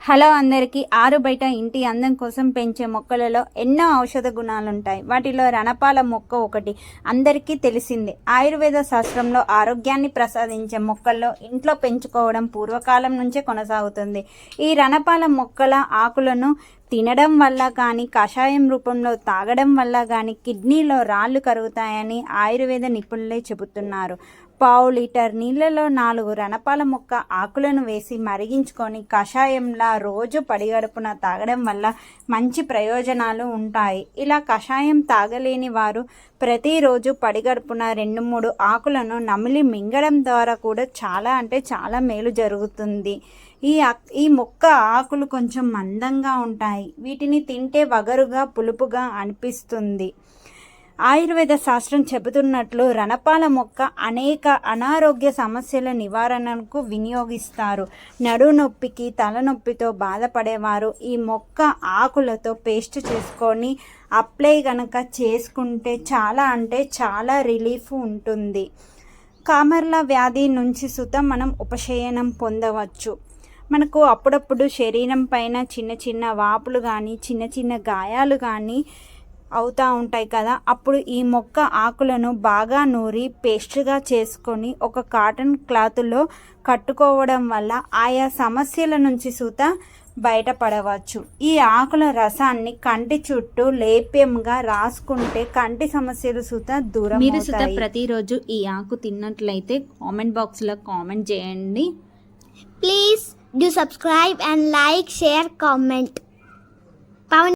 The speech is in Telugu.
హలో అందరికీ ఆరు బయట ఇంటి అందం కోసం పెంచే మొక్కలలో ఎన్నో ఔషధ గుణాలు ఉంటాయి వాటిలో రణపాల మొక్క ఒకటి అందరికీ తెలిసిందే. ఆయుర్వేద శాస్త్రంలో ఆరోగ్యాన్ని ప్రసాదించే మొక్కల్లో ఇంట్లో పెంచుకోవడం పూర్వకాలం నుంచే కొనసాగుతుంది. ఈ రణపాల మొక్కల ఆకులను తినడం వల్ల కానీ కషాయం రూపంలో తాగడం వల్ల కానీ కిడ్నీలో రాళ్ళు కరుగుతాయని ఆయుర్వేద నిపుణులే చెబుతున్నారు. పావు లీటర్ నీళ్ళలో నాలుగు రణపాల మొక్క ఆకులను వేసి మరిగించుకొని కషాయంలా రోజు పడిగడుపున తాగడం వల్ల మంచి ప్రయోజనాలు ఉంటాయి. ఇలా కషాయం తాగలేని వారు ప్రతిరోజు పడిగడుపున రెండు మూడు ఆకులను నమిలి మింగడం ద్వారా కూడా చాలా అంటే చాలా మేలు జరుగుతుంది. ఈ ఈ మొక్క ఆకులు కొంచెం మందంగా ఉంటాయి. వీటిని తింటే వగరుగా పులుపుగా అనిపిస్తుంది. ఆయుర్వేద శాస్త్రం చెబుతున్నట్లు రణపాల మొక్క అనేక అనారోగ్య సమస్యల నివారణకు వినియోగిస్తారు. నడునొప్పికి తలనొప్పితో బాధపడేవారు ఈ మొక్క ఆకులతో పేస్ట్ చేసుకొని అప్లై కనుక చేసుకుంటే చాలా అంటే చాలా రిలీఫ్ ఉంటుంది. కామర్ల వ్యాధి నుంచి సుత మనం ఉపశమనం పొందవచ్చు. మనకు అప్పుడప్పుడు శరీరం పైన చిన్న చిన్న వాపులు కానీ చిన్న చిన్న గాయాలు కానీ అవుతూ ఉంటాయి కదా. అప్పుడు ఈ మొక్క ఆకులను బాగా నూరి పేస్ట్గా చేసుకొని ఒక కాటన్ క్లాత్లో కట్టుకోవడం వల్ల ఆయా సమస్యల నుంచి సూత బయటపడవచ్చు. ఈ ఆకుల రసాన్ని కంటి చుట్టూ లేప్యంగా రాసుకుంటే కంటి సమస్యలు సుత దూరం మీరు సుత. ప్రతిరోజు ఈ ఆకు తిన్నట్లయితే కామెంట్ బాక్స్లో కామెంట్ చేయండి. Please do subscribe and like, share, comment.